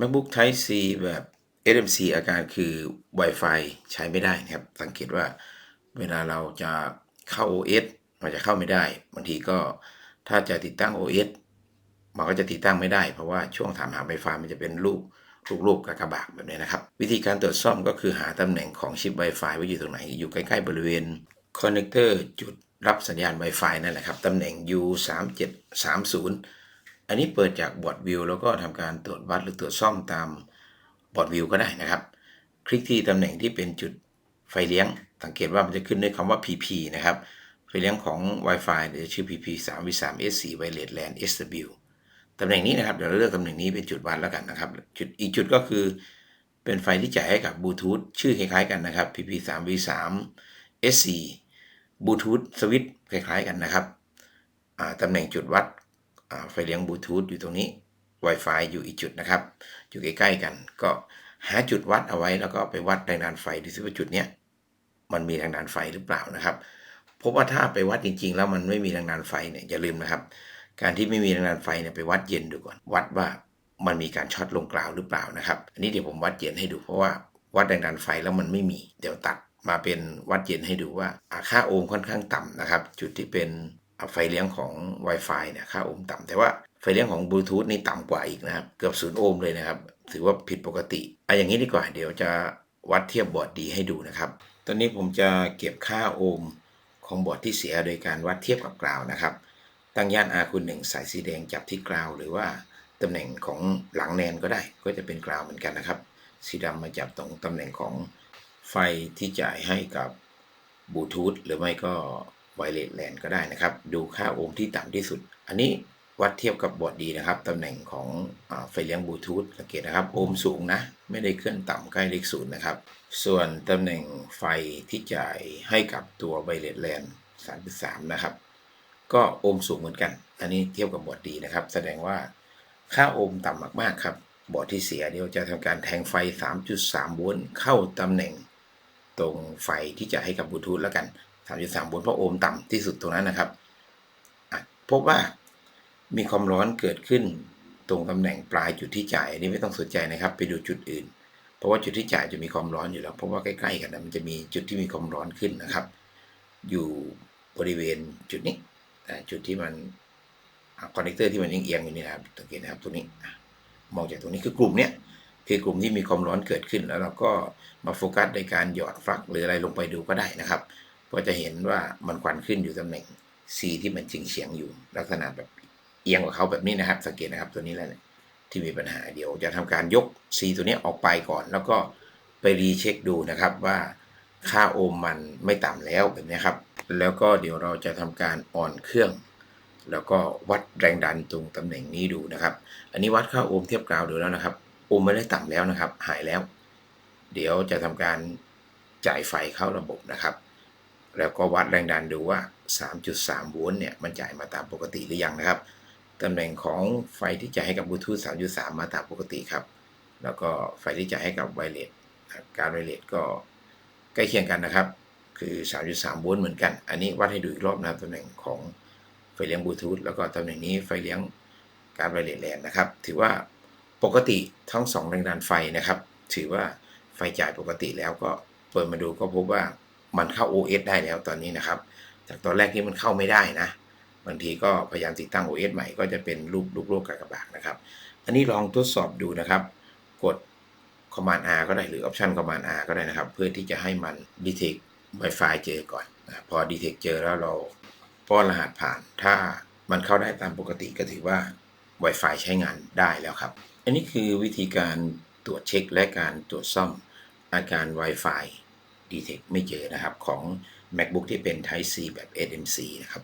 MacBook Type C แบบ SMC อาการคือ Wi-Fi ใช้ไม่ได้นะครับ สังเกตว่าเวลาเราจะเข้า OS มันจะเข้าไม่ได้ บางทีก็ถ้าจะติดตั้ง OS มันก็จะติดตั้งไม่ได้ เพราะว่าช่วงถามหา Wi-Fi มันจะเป็นรูปรูปรูปกากบาทแบบนี้นะครับ วิธีการตรวจซ่อมก็คือหาตำแหน่งของชิป Wi-Fi ว่าอยู่ตรงไหน อยู่ใกล้ๆบริเวณคอนเนคเตอร์จุดรับสัญญาณ Wi-Fi นั่นแหละครับ ตำแหน่ง U3730 อันนี้เปิดจากบอร์ดวิวแล้วก็ทำการตรวจวัดหรือตรวจซ่อมตามบอร์ดวิวก็ได้นะครับ คลิกที่ตำแหน่งที่เป็นจุดไฟเลี้ยง สังเกตว่ามันจะขึ้นด้วยคำว่า PP นะครับไฟเลี้ยงของ Wi-Fi เดี๋ยวจะชื่อ PP 3 v 3 S 4 Wireless LAN SW ตำแหน่งนี้นะครับเดี๋ยวเราเลือกตำแหน่งนี้เป็นจุดวัดแล้วกันนะครับ จุดอีกจุดก็คือ เป็นไฟที่จ่ายให้กับบลูทูธชื่อคล้ายๆกันนะครับ PP 3 v 3 S 4บลูทูธสวิตช์คล้ายๆกันนะครับตำแหน่งจุดวัด ไฟเลี้ยงบลูทูธอยู่ตรงนี้ Wi-Fi อยู่อีกจุดนะครับ อยู่ใกล้ๆกัน ก็หาจุดวัดเอาไว้แล้วก็ไปวัดแรงดันไฟดูซิว่าจุดเนี้ยมันมีแรงดันไฟหรือเปล่านะครับพบว่าถ้าไปวัดจริงๆ แล้วมันไม่มีแรงดันไฟเนี่ยอย่าลืมนะครับ การที่ไม่มีแรงดันไฟเนี่ยไปวัดเย็นดูก่อน วัดว่ามันมีการช็อตลงกล่าวหรือเปล่านะครับ อันนี้เดี๋ยวผมวัดเย็นให้ดูเพราะว่าวัดแรงดันไฟแล้วมันไม่มี เดี๋ยวตัดมาเป็นวัดเย็นให้ดูว่าค่าโอห์มค่อนข้างต่ำนะครับ จุดที่เป็น ไฟเลี้ยงของ Wi-Fi เนี่ยค่าโอห์มต่ำแต่ว่าไฟเลี้ยงของบลูทูธนี่ต่ำกว่าอีกนะครับ เกือบศูนย์โอห์มเลยนะครับ ถือว่าผิดปกติอะอย่างนี้ดีกว่าเดี๋ยวจะวัดเทียบบอร์ดดีให้ดูนะครับ ตอนนี้ผมจะเก็บค่าโอห์มของบอร์ดที่เสียโดยการวัดเทียบกับกราวนะครับ ตั้งย่าน R คูณ1สายสีแดงจับที่กราวหรือว่าตำแหน่งของหลังแนนก็ได้ ก็จะเป็นกราวเหมือนกันนะครับ สีดำมาจับตรงตำแหน่งของไฟที่จ่ายให้กับบลูทูธหรือไม่ก็ ไวเลสแลนก็ได้นะครับ ดูค่าโอห์มที่ต่ำที่สุด อันนี้วัดเทียบกับบอร์ดดีนะครับ ตำแหน่งของไฟเลี้ยงบลูทูธสังเกตนะครับ โอห์มสูงนะ ไม่ได้เคลื่อนต่ำใกล้เลขศูนย์นะครับ ส่วนตำแหน่งไฟที่จ่ายให้กับตัวไวเลสแลน3.3 นะครับ ก็โอห์มสูงเหมือนกัน อันนี้เทียบกับบอร์ดดีนะครับ แสดงว่าค่าโอห์มต่ำมากๆครับ บอร์ดที่เสียเดี๋ยวจะทำการแทงไฟ 3.3 โวลต์เข้าตำแหน่งตรงไฟที่จะให้กับบลูทูธแล้วกัน 3.3 โวลต์เพราะโอห์มต่ำที่สุดตรงนั้นนะครับพบว่ามีความร้อนเกิดขึ้นตรงตำแหน่งปลายจุดที่จ่ายอันนี้ไม่ต้องสนใจนะครับ ไปดูจุดอื่น เพราะว่าจุดที่จ่ายจะมีความร้อนอยู่แล้ว เพราะว่าใกล้ๆกันนะมันจะมีจุดที่มีความร้อนขึ้นนะครับ อยู่บริเวณจุดนี้จุดที่มันคอนเนคเตอร์ที่มันเอียงๆอยู่นี่นะครับสังเกตนะครับตรงนี้มองจากตรงนี้คือกลุ่มเนี้ยคือกลุ่มที่มีความร้อนเกิดขึ้น แล้วเราก็มาโฟกัสในการหยอดฟลักหรืออะไรลงไปดูก็ได้นะครับ ก็จะเห็นว่ามันควันขึ้นอยู่ตำแหน่ง C ที่มันจิงเฉียงอยู่ ลักษณะแบบเอียงกว่าเขาแบบนี้นะครับ สังเกตนะครับตัวนี้แหละที่มีปัญหาเดี๋ยวจะทำการยก C ตัวนี้ออกไปก่อน แล้วก็ไปรีเช็คดูนะครับว่าค่าโอห์มมันไม่ต่ำแล้วแบบนี้ครับ แล้วก็เดี๋ยวเราจะทำการอ่อนเครื่อง แล้วก็วัดแรงดันตรงตำแหน่งนี้ดูนะครับ อันนี้วัดค่าโอห์มเทียบกราวดูแล้วนะครับ โอห์มไม่ได้ต่ำแล้วนะครับ หายแล้ว เดี๋ยวจะทำการจ่ายไฟเข้าระบบนะครับ แล้วก็วัดแรงดันดูว่า 3.3 โวลต์เนี่ยมันจ่ายมาตามปกติหรือยังนะครับตำแหน่งของไฟที่จ่ายให้กับบลูทูธ3.3 มาตามปกติครับ แล้วก็ไฟที่จ่ายให้กับไวเลสการไวเลสก็ใกล้เคียงกันนะครับ คือ 3.3 โวลต์เหมือนกัน อันนี้วัดให้ดูอีกรอบนะครับตำแหน่งของไฟเลี้ยงบลูทูธแล้วก็ตำแหน่งนี้ไฟเลี้ยงการไวเลสแลนนะครับ ถือว่าปกติทั้ง2แรงดันไฟนะครับ ถือว่าไฟจ่ายปกติแล้วก็เปิดมาดูก็พบว่า มันเข้า OS ได้แล้วตอนนี้นะครับ จากตอนแรกที่มันเข้าไม่ได้นะบางทีก็พยายามติดตั้ง OS ใหม่ก็จะเป็นรูปรูปโลกกากบาทนะครับ อันนี้ลองทดสอบดูนะครับ กด Command R ก็ได้หรือ Option Command R ก็ได้นะครับ เพื่อที่จะให้มัน detect Wi-Fi เจอก่อนนะพอ detect เจอแล้วเราป้อนรหัสผ่าน ถ้ามันเข้าได้ตามปกติก็ถือว่า Wi-Fi ใช้งานได้แล้วครับ อันนี้คือวิธีการตรวจเช็คและการตรวจซ่อมอาการ Wi-Fi d t e c ไม่เจอนะครับของ MacBook ที่เป็น Type C แบบ SMC นะครับ